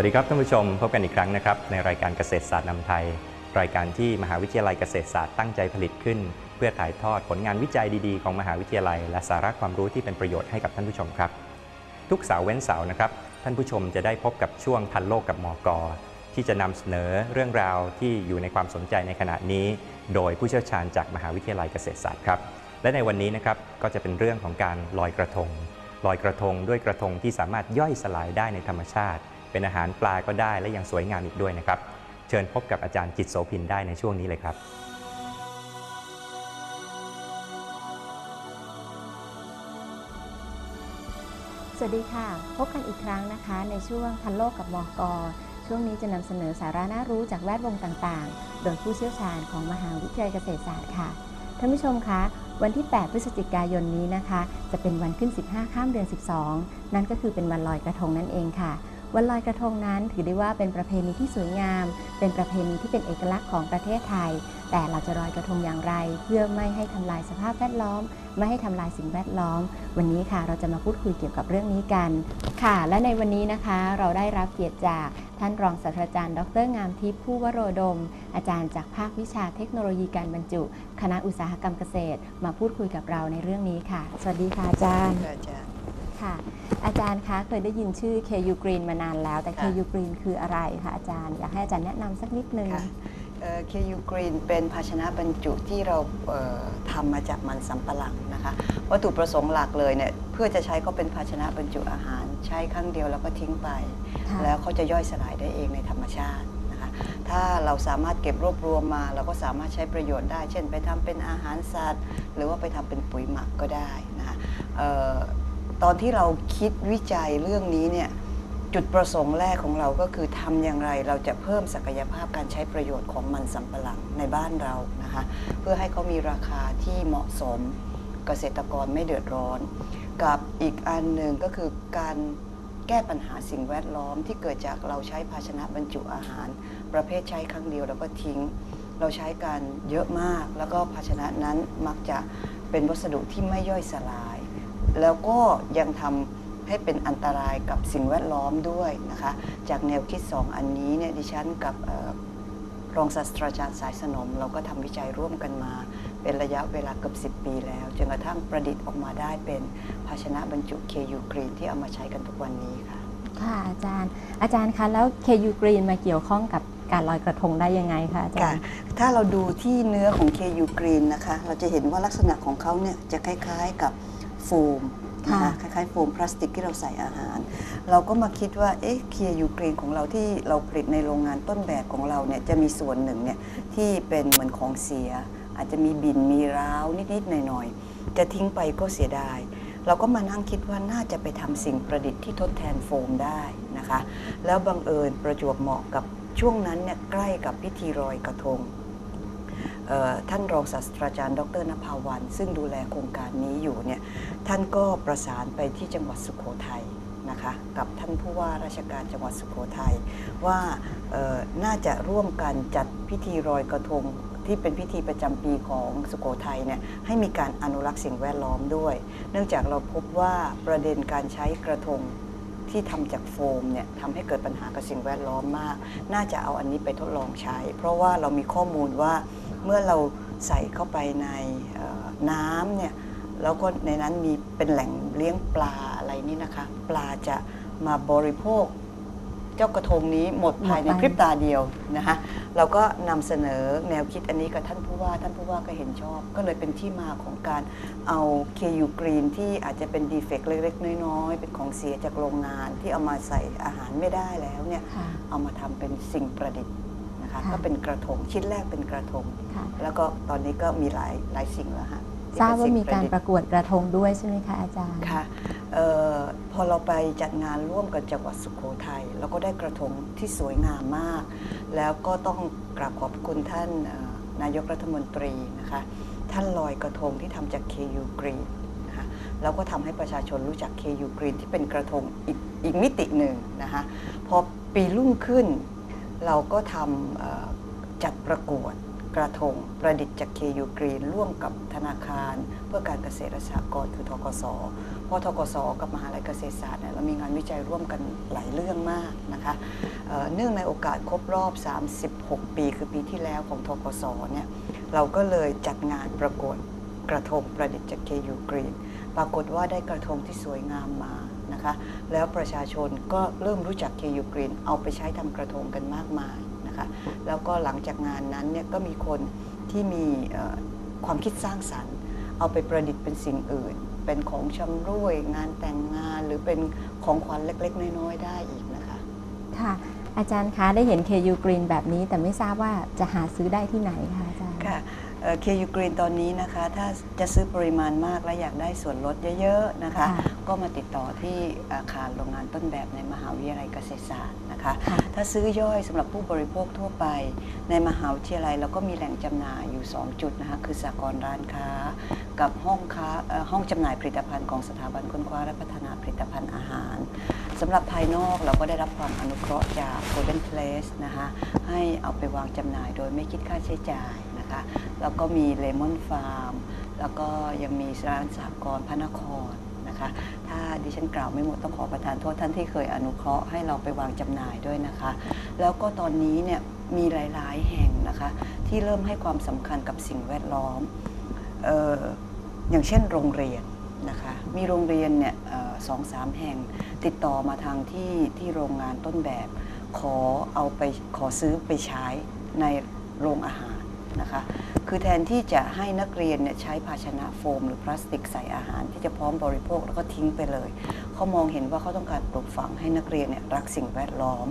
วัสดีครับท่านผู้ชมพบกันอีกครั้งนะครับในรายการเกษตรศาสตร์นำไทย รายการที่มหาวิทยาลัยเกษตรศาสตร์ตั้งใจผลิตขึ้น เพื่อถ่ายทอดผลงานวิจัยดีๆ ของมหาวิทยาลัย และสาระความรู้ที่เป็นประโยชน์ให้กับท่านผู้ชมครับ ทุกเสาร์เว้นเสาร์นะครับท่านผู้ชมจะได้พบกับช่วงทันโลกกับมอกที่จะนำเสนอเรื่องราวที่อยู่ในความสนใจในขณะนี้ โดยผู้เชี่ยวชาญจากมหาวิทยาลัยเกษตรศาสตร์ครับและในวันนี้นะครับก็จะเป็นเรื่องของการลอยกระทงลอยกระทงด้วยกระทงที่สามารถย่อยสลายได้ในธรรมชาติ เป็นอาหารปลาก็ได้และยังสวยงามอีกด้วยนะครับ เชิญพบกับอาจารย์จิตโสพินได้ในช่วงนี้เลยครับสวัสดีค่ะ พบกันอีกครั้งนะคะ ในช่วงทันโลกกับมอกช่วงนี้จะนำเสนอสาระน่ารู้จากแวดวงต่างๆ โดยผู้เชี่ยวชาญของมหาวิทยาลัยเกษตรศาสตร์ค่ะท่านผู้ชมคะ วันที่ 8 พฤศจิกายนนี้นะคะ จะเป็นวันขึ้น 15 ข้ามเดือน 12 นั่นก็คือเป็นวันลอยกระทงนั่นเองค่ะ วันลอยกระทงนั้นถือได้ว่าเป็นประเพณีที่สวยงาม เป็นประเพณีที่เป็นเอกลักษณ์ของประเทศไทย แต่เราจะลอยกระทงอย่างไร เพื่อไม่ให้ทำลายสภาพแวดล้อม ไม่ให้ทำลายสิ่งแวดล้อม วันนี้ค่ะเราจะมาพูดคุยเกี่ยวกับเรื่องนี้กันค่ะ และในวันนี้นะคะเราได้รับเกียรติจากท่านรองศาสตราจารย์ ดร งามทิพย์ผู้วโรดม อาจารย์จากภาควิชาเทคโนโลยีการบรรจุ คณะอุตสาหกรรมเกษตร มาพูดคุยกับเราในเรื่องนี้ค่ะ สวัสดีค่ะอาจารย์ ค่ะอาจารย์ค่ะ อาจารย์คะเคยได้ยินชื่อ KU Green มานานแล้ว แต่ ค่ะ KU Green คืออะไรคะอาจารย์ อยากให้อาจารย์แนะนำสักนิดนึง ค่ะเอ่อ KU Green เป็นภาชนะบรรจุที่เราเอ่อทำมาจากมันสำปะหลังนะคะ วัตถุประสงค์หลักเลยเนี่ยเพื่อจะใช้ก็เป็นภาชนะบรรจุอาหาร ใช้ครั้งเดียวแล้วก็ทิ้งไป ค่ะ แล้วเขาจะย่อยสลายได้เองในธรรมชาตินะคะ ถ้าเราสามารถเก็บรวบรวมมา เราก็สามารถใช้ประโยชน์ได้ เช่น ไปทำเป็นอาหารสัตว์ หรือว่าไปทำเป็นปุ๋ยหมักก็ได้นะคะเอ่อ ตอนที่เราคิดวิจัยเรื่องนี้เนี่ยจุดประสงค์แรกของเราก็คือทำอย่างไรเราจะเพิ่มศักยภาพการใช้ประโยชน์ของมันสำปะหลังในบ้านเรานะคะเพื่อให้เขามีราคาที่เหมาะสมเกษตรกรไม่เดือดร้อน กับอีกอันหนึ่งก็คือการแก้ปัญหาสิ่งแวดล้อมที่เกิดจากเราใช้ภาชนะบรรจุอาหาร ประเภทใช้ครั้งเดียวแล้วก็ทิ้ง เราใช้กันเยอะมาก แล้วก็ภาชนะนั้นมักจะเป็นวัสดุที่ไม่ย่อยสลาย แล้วก็ยังทำให้เป็นอันตรายกับสิ่งแวดล้อมด้วยนะคะ จากแนวคิด 2 อันนี้เนี่ยดิฉันกับเอ่อรองศาสตราจารย์สายสนม เราก็ทำวิจัยร่วมกันมา เป็นระยะเวลาเกือบ10 ปีแล้วจนกระทั่งประดิษฐ์ออกมาได้เป็นภาชนะบรรจุ KU Green ที่เอามาใช้กันทุกวันนี้ค่ะค่ะอาจารย์อาจารย์คะแล้ว KU Green มาเกี่ยวข้องกับการลอยกระทงได้ยังไงคะอาจารค่ะย์ถ้าเราดูที่เนื้อของ KU Green นะคะ เราจะเห็นว่าลักษณะของเขาเนี่ยจะคล้ายๆกับ โฟมนะคะคล้ายๆโฟมพลาสติกที่เราใส่อาหาร เราก็มาคิดว่าเอ๊ะ KU Green ของเราที่เราผลิตในโรงงานต้นแบบของเราเนี่ยจะมีส่วนหนึ่งเนี่ยที่เป็นเหมือนของเสีย อาจจะมีบินมีร้าวนิดๆหน่อยๆจะทิ้งไปก็เสียดาย เราก็มานั่งคิดว่าน่าจะไปทำสิ่งประดิษฐ์ที่ทดแทนโฟมได้นะคะ แล้วบังเอิญประจวบเหมาะกับช่วงนั้นเนี่ยใกล้กับพิธีรอยกระทงเอ่อ ท่านรองศาสตราจารย์ ดรนภาวัน ซึ่งดูแลโครงการนี้อยู่เนี่ยท่านก็ประสานไปที่จังหวัดสุโขทัยนะคะกับท่านผู้ว่าราชการจังหวัดสุโขทัยว่าน่าจะร่วมกันจัดพิธีรอยกระทงที่เป็นพิธีประจำปีของสุโขทัยเนี่ยให้มีการอนุรักษ์สิ่งแวดล้อมด้วย เนื่องจากเราพบว่าประเด็นการใช้กระทงที่ทำจากโฟมเนี่ยทำให้เกิดปัญหากับสิ่งแวดล้อมมาก น่าจะเอาอันนี้ไปทดลองใช้ เพราะว่าเรามีข้อมูลว่า เมื่อเราใส่เข้าไปในเอ่อน้ำเนี่ยแล้วก็ในนั้นมีเป็นแหล่งเลี้ยงปลาอะไรนี่นะคะ ปลาจะมาบริโภค เจ้ากระทงนี้หมดภายในหมดไปพริบตาเดียวนะคะเราก็นำเสนอแนวคิดอันนี้กับท่านผู้ว่า ท่านผู้ว่าก็เห็นชอบ ก็เลยเป็นที่มาของการเอา KU Green ที่อาจจะเป็นดีเฟกต์เล็กๆ น้อยๆ เป็นของเสียจากโรงงานที่เอามาใส่อาหารไม่ได้แล้วเนี่ยค่ะเอามาทำเป็นสิ่งประดิษฐ์ นะคะค่ะก็เป็นกระทงชิ้นแรกเป็นกระทงค่ะแล้วก็ตอนนี้ก็มีหลายหลายสิ่งแล้วฮะที่ทราบเป็นว่าสิ่งมีการดิษฐ์ประกวดกระทงด้วยใช่ไหมคะอาจารย์ค่ะเออพอเราไปจัดงานร่วมกับจังหวัดสุโขทัยเราก็ได้กระทงที่สวยงามมาก แล้วก็ต้องกราบขอบคุณท่านเอ่อนายกรัฐมนตรีนะคะท่านลอยกระทงที่ทำจาก KU Green นะคะแล้วก็ทำให้ประชาชนรู้จัก KU Green ที่เป็นกระทงอีกอีกมิติหนึ่งนะคะพอปีรุ่งขึ้น เราก็ทำจัดประกวดกระทงประดิษฐ์จาก KU Green ร่วมกับธนาคาร เพื่อการเกษตรและสหกรณ์คือทกสเพราะทกสกับมหาลัยเกษตรศาสตร์เนี่ยเรามีงานวิจัยร่วมกันหลายเรื่องมากนะคะเเนื่องในโอกาสครบรอบ 36 ปี คือปีที่แล้วของทกสเนี่ยเราก็เลยจัดงานประกวดกระทงประดิษฐ์จาก KU Green ปรากฏว่าได้กระทงที่สวยงามมา นะคะ แล้วประชาชนก็เริ่มรู้จัก KU Green เอาไปใช้ทำกระทงกันมากมายนะคะ แล้วก็หลังจากงานนั้นเนี่ยก็มีคนที่มีเอ่อความคิดสร้างสรรค์ เอาไปประดิษฐ์เป็นสิ่งอื่น เป็นของชำร่วย งานแต่งงานหรือเป็นของขวัญเล็กๆ น้อยๆ ได้อีกนะคะ ค่ะอาจารย์คะได้เห็น KU Green แบบนี้แต่ไม่ทราบว่าจะหาซื้อได้ที่ไหนคะอาจารย์ค่ะ เคยูกรีนตอนนี้นะคะ ถ้าจะซื้อปริมาณมากและอยากได้ส่วนลดเยอะๆนะคะค่ะก็มาติดต่อที่อาคารโรงงานต้นแบบในมหาวิทยาลัยเกษตรศาสตร์นะคะค่ะถ้าซื้อย่อยสำหรับผู้บริโภคทั่วไป ในมหาวิทยาลัยเราก็มีแหล่งจำหน่ายอยู่ 2 จุดนะคะ คือสากลร้านค้า กับห้องค้าเอ่อห้องจำหน่ายผลิตภัณฑ์ของสถาบันค้นคว้าและพัฒนาผลิตภัณฑ์อาหารสำหรับภายนอกเราก็ได้รับความอนุเคราะห์จาก Golden Place นะคะให้เอาไปวางจำหน่ายโดยไม่คิดค่าใช้จ่าย นะคะ แล้วก็มีเลมอนฟาร์ม แล้วก็ยังมีร้านสหกรพระนครนะคะ ถ้าดิฉันกล่าวไม่หมดต้องขอประทานโทษท่านที่เคยอนุเคราะห์ให้เราไปวางจำหน่ายด้วยนะคะ แล้วก็ตอนนี้เนี่ยมีหลาย ๆ แห่งนะคะ ที่เริ่มให้ความสำคัญกับสิ่งแวดล้อมเอออย่างเช่นโรงเรียนนะคะ มีโรงเรียนเนี่ยสองสามแห่งติดต่อมาทางที่ที่โรงงานต้นแบบ ขอเอาไปขอซื้อไปใช้ในโรงอาหาร นะคะ คือแทนที่จะให้นักเรียนเนี่ยใช้ภาชนะโฟม หรือพลาสติกใส่อาหาร ที่จะพร้อมบริโภคแล้วก็ทิ้งไปเลย เขามองเห็นว่าเขาต้องการปลูกฝังให้นักเรียนเนี่ยรักสิ่งแวดล้อม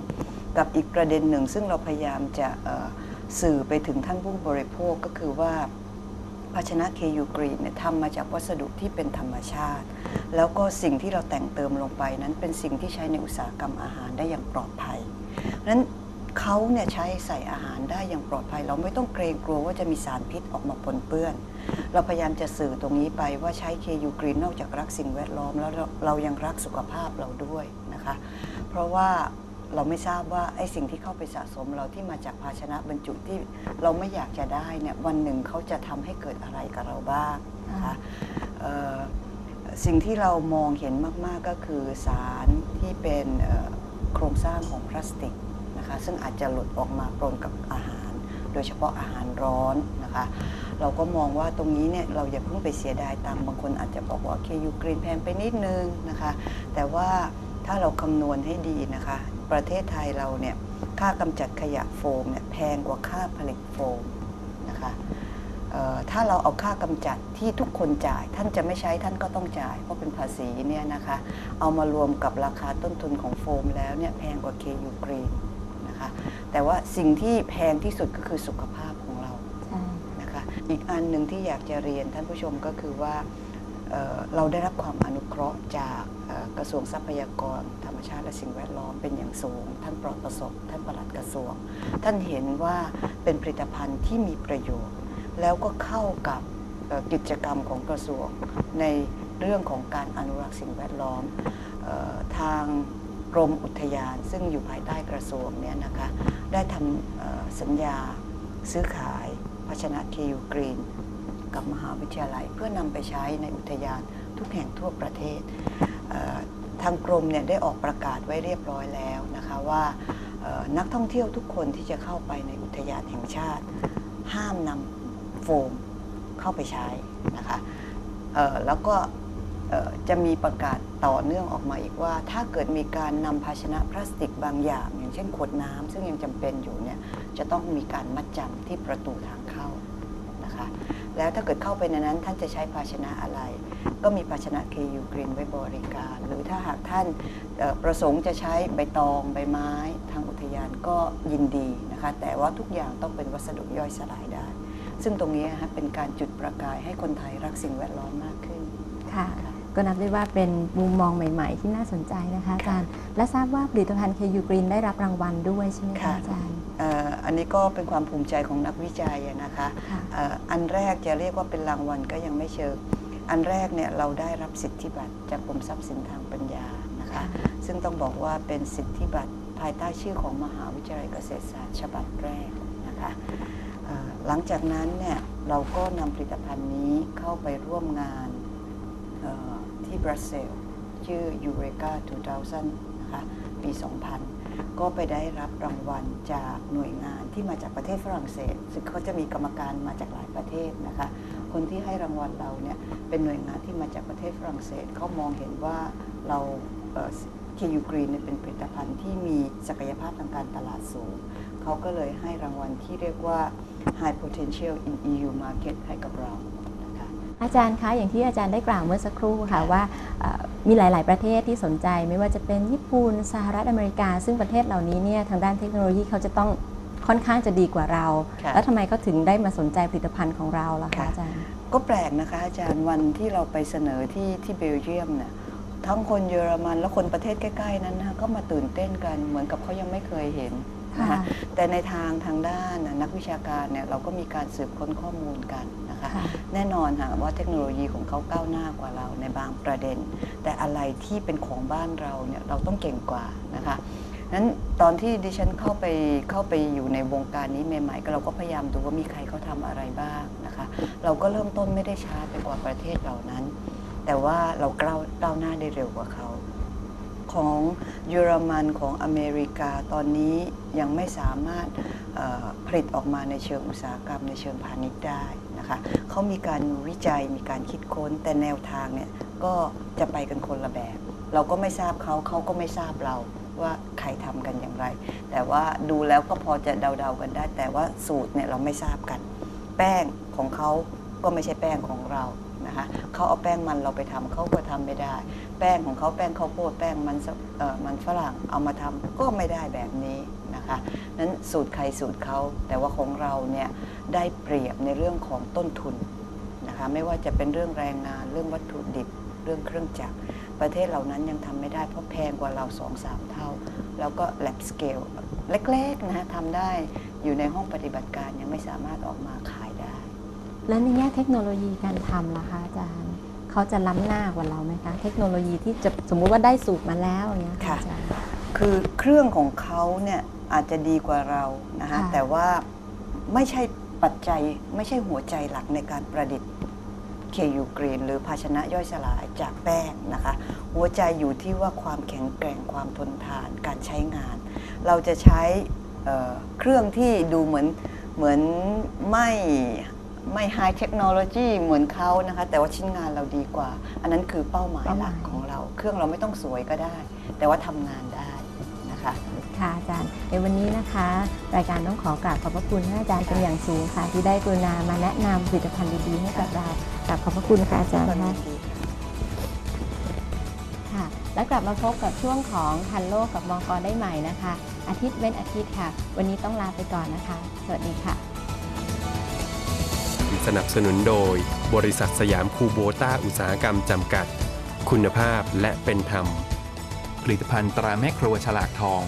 กับอีกประเด็นหนึ่ง ซึ่งเราพยายามจะสื่อไปถึงท่านผู้บริโภคก็คือว่าภาชนะ KU Green เนี่ยทำมาจากวัสดุที่เป็นธรรมชาติ แล้วก็สิ่งที่เราแต่งเติมลงไปนั้นเป็นสิ่งที่ใช้ในอุตสาหกรรมอาหารได้อย่างปลอดภัยนั้น เขาเนี่ยใช้ใส่อาหารได้อย่างปลอดภัย เราไม่ต้องเกรงกลัวว่าจะมีสารพิษออกมาปนเปื้อน เราพยายามจะสื่อตรงนี้ไปว่าใช้ KU Green นอกจากรักสิ่งแวดล้อมแล้วเราเรายังรักสุขภาพเราด้วยนะคะ เพราะว่าเราไม่ทราบว่าไอ้สิ่งที่เข้าไปสะสมเราที่มาจากภาชนะบรรจุที่เราไม่อยากจะได้เนี่ยวันหนึ่งเขาจะทำให้เกิดอะไรกับเราบ้างนะคะเอ่อสิ่งที่เรามองเห็นมาก ๆ ก็คือสารที่เป็นเอ่อโครงสร้างของพลาสติก นะคะซึ่งอาจจะหลุดออกมาปนกับอาหาร โดยเฉพาะอาหารร้อนนะคะ เราก็มองว่าตรงนี้เนี่ยเราอย่าเพิ่งไปเสียดายตังค์บางคนอาจจะบอกว่าเคยูกรีนแพงไปนิดนึงนะคะ แต่ว่าถ้าเราคำนวณให้ดีนะคะ ประเทศไทยเราเนี่ยค่ากำจัดขยะโฟมเนี่ยแพงกว่าค่าผลิตโฟมนะคะถ้าเราเอาค่ากำจัดที่ทุกคนจ่าย ท่านจะไม่ใช้ท่านก็ต้องจ่าย เพราะเป็นภาษีเนี่ยนะคะ เอามารวมกับราคาต้นทุนของโฟมแล้วเนี่ยแพงกว่า KU Green นะคะ แต่ว่าสิ่งที่แพงที่สุดก็คือสุขภาพของเราใช่นะคะ อีกอันหนึ่งที่อยากจะเรียนท่านผู้ชมก็คือว่าเอ่อเราได้รับความอนุเคราะห์จากเอ่อกระทรวงทรัพยากร ธรรมชาติและสิ่งแวดล้อมเป็นอย่างสูง ท่านปลอดประสบ ท่านปลัดกระทรวง ท่านเห็นว่าเป็นผลิตภัณฑ์ที่มีประโยชน์ แล้วก็เข้ากับเอ่อกิจกรรมของกระทรวงในเรื่องของการอนุรักษ์สิ่งแวดล้อมเออทาง กรมอุทยาน ซึ่งอยู่ภายใต้กระทรวงเนี่ยนะคะได้ทำสัญญาซื้อขายภาชนะคิวกรีน กับมหาวิทยาลัย เพื่อนำไปใช้ในอุทยานทุกแห่งทั่วประเทศ ทางกรมเนี่ยได้ออกประกาศไว้เรียบร้อยแล้วนะคะว่านักท่องเที่ยวทุกคนที่จะเข้าไปในอุทยานแห่งชาติ ห้ามนำโฟมเข้าไปใช้นะคะแล้วก็ จะมีประกาศต่อเนื่องออกมาอีกว่า ถ้าเกิดมีการนำภาชนะพลาสติกบางอย่าง อย่างเช่นขวดน้ำซึ่งยังจำเป็นอยู่เนี่ยจะต้องมีการมัดจำที่ประตูทางเข้านะคะแล้วถ้าเกิดเข้าไปในนั้นท่านจะใช้ภาชนะอะไร ก็มีภาชนะ KU Green ไว้บริการ หรือถ้าหากท่านเอ่อประสงค์จะใช้ใบตองใบไม้ ทางอุทยานก็ยินดีนะคะแต่ว่าทุกอย่างต้องเป็นวัสดุย่อยสลายได้ ซึ่งตรงนี้นะคะเป็นการจุดประกายให้คนไทยรักสิ่งแวดล้อมมากขึ้นค่ะค่ะ ก็นับได้ว่าเป็นมุมมองใหม่ ๆ ที่น่าสนใจนะคะอาจารย์ และทราบว่าผลิตภัณฑ์ KU Green ได้รับรางวัลด้วยใช่ไหมคะค่ะอาจารย์เอ่ออันนี้ก็เป็นความภูมิใจของนักวิจัยอะนะคะค่ะเอ่ออันแรกจะเรียกว่าเป็นรางวัลก็ยังไม่เชิง อันแรกเนี่ยเราได้รับสิทธิบัตรจากกรมทรัพย์สินทางปัญญานะคะ ซึ่งต้องบอกว่าเป็นสิทธิบัตรภายใต้ชื่อของมหาวิทยาลัยเกษตรศาสตร์ฉบับแรกนะคะอ่าหลังจากนั้นเนี่ยเราก็นำผลิตภัณฑ์นี้เข้าไปร่วมงานเอ่อ ที่บรัสเซล์ชื่อ Eureka 2000นะคะปี 2000 ก็ไปได้รับรางวัลจากหน่วยงานที่มาจากประเทศฝรั่งเศส ซึ่งเขาจะมีกรรมการมาจากหลายประเทศนะคะ คนที่ให้รางวัลเราเนี่ยเป็นหน่วยงานที่มาจากประเทศฝรั่งเศสเขามองเห็นว่าเราเคยูกรีนเป็นผลิตภัณฑ์ที่มีศักยภาพทางการตลาดสูง เขาก็เลยให้รางวัลที่เรียกว่า High Potential in EU Market ให้กับเรา อาจารย์คะอย่างที่อาจารย์ได้กล่าวเมื่อสักครู่ค่ะว่าเอ่อมีหลาย ๆ ประเทศที่สนใจ ไม่ว่าจะเป็นญี่ปุ่นสหรัฐอเมริกา ซึ่งประเทศเหล่านี้เนี่ยทางด้านเทคโนโลยีเขาจะต้องค่อนข้างจะดีกว่าเราค่ะแล้วทำไมเขาถึงได้มาสนใจผลิตภัณฑ์ของเราล่ะคะค่ะอาจารย์ ก็แปลกนะคะอาจารย์วันที่เราไปเสนอที่ที่เบลเยียมเนี่ยทั้งคนเยอรมันและคนประเทศใกล้ ๆ นั้นนะก็มาตื่นเต้นกันเหมือนกับเขายังไม่เคยเห็นนะคะค่ะแต่ในทางทางด้านน่ะนักวิชาการเนี่ยเราก็มีการสืบค้นข้อมูลกัน นะคะค่ะแน่นอนค่ะว่าเทคโนโลยีของเขาก้าวหน้ากว่าเราในบางประเด็น แต่อะไรที่เป็นของบ้านเราเนี่ยเราต้องเก่งกว่านะคะนั้นตอนที่ดิฉันเข้าไปเข้าไปอยู่ในวงการนี้ใหม่ๆก็เราก็พยายามดูว่ามีใครเขาทำอะไรบ้างนะคะ เราก็เริ่มต้นไม่ได้ช้าไปกว่าประเทศเหล่านั้น แต่ว่าเราก้าวก้าวหน้าได้เร็วกว่าเขาของเยอรมันของอเมริกาตอนนี้ยังไม่สามารถเอ่อผลิตออกมาในเชิงอุตสาหกรรมในเชิงพาณิชย์ได้นะ คะเขามีการวิจัยมีการคิดค้น แต่แนวทางเนี่ยก็จะไปกันคนละแบบ เราก็ไม่ทราบเขาเขาก็ไม่ทราบเราว่าใครทำกันอย่างไร แต่ว่าดูแล้วก็พอจะเดาๆกันได้ แต่ว่าสูตรเนี่ยเราไม่ทราบกัน แป้งของเขาก็ไม่ใช่แป้งของเรา นะคะเขาเอาแป้งมันเราไปทำเขาก็ทำไม่ได้ แป้งของเขาแป้งข้าวโพดแป้งมันเอ่อมันฝรั่งเอามาทำก็ไม่ได้แบบนี้นะคะนั้นสูตรใครสูตรเขาแต่ว่าของเราเนี่ยได้เปรียบในเรื่องของต้นทุนนะคะไม่ว่าจะเป็นเรื่องแรงงานเรื่องวัตถุดิบเรื่องเครื่องจักรประเทศเหล่านั้นยังทำไม่ได้เพราะแพงกว่าเรา2-3เท่า แล้วก็ lab scale เล็กๆนะทำได้อยู่ในห้องปฏิบัติการยังไม่สามารถออกมาขาย แล้วในแง่เทคโนโลยีการทำล่ะคะอาจารย์เขาจะล้ำหน้ากว่าเราไหมคะเทคโนโลยีที่จะสมมุติว่าได้สูตรมาแล้วอย่างเงี้ยค่ะ อาจารย์ คือเครื่องของเขาเนี่ยอาจจะดีกว่าเรานะฮะค่ะ แต่ว่าไม่ใช่ปัจจัยไม่ใช่หัวใจหลักในการประดิษฐ์ KU Green หรือภาชนะย่อยสลายจากแป้งนะคะ หัวใจอยู่ที่ว่าความแข็งแกร่งความทนทานการใช้งาน เราจะใช้เอ่อเครื่องที่ดูเหมือนเหมือนไม่ ไม่ไฮเทคโนโลยีเหมือนเขานะคะ แต่ว่าชิ้นงานเราดีกว่า อันนั้นคือเป้าหมายหลักของเรา เครื่องเราไม่ต้องสวยก็ได้ แต่ว่าทำงานได้นะคะค่ะอาจารย์ในวันนี้นะคะ รายการต้องขอกราบขอบพระคุณท่านอาจารย์เป็นอย่างสูงค่ะ ที่ได้กรุณามาแนะนำผลิตภัณฑ์ดีๆให้กับเรากราบขอบพระคุณค่ะอาจารย์ก็ยิค่ะนดีค่ะค่ะแล้วกลับมาพบกับช่วงของทันโลกกับมอกรได้ใหม่นะคะ อาทิตย์เว้นอาทิตย์ค่ะ วันนี้ต้องลาไปก่อนนะคะ สวัสดีค่ะ สนับสนุนโดย บริษัทสยามคูโบต้าอุตสาหกรรมจำกัด คุณภาพและเป็นธรรม ผลิตภัณฑ์ตราแม่ครัวฉลากทอง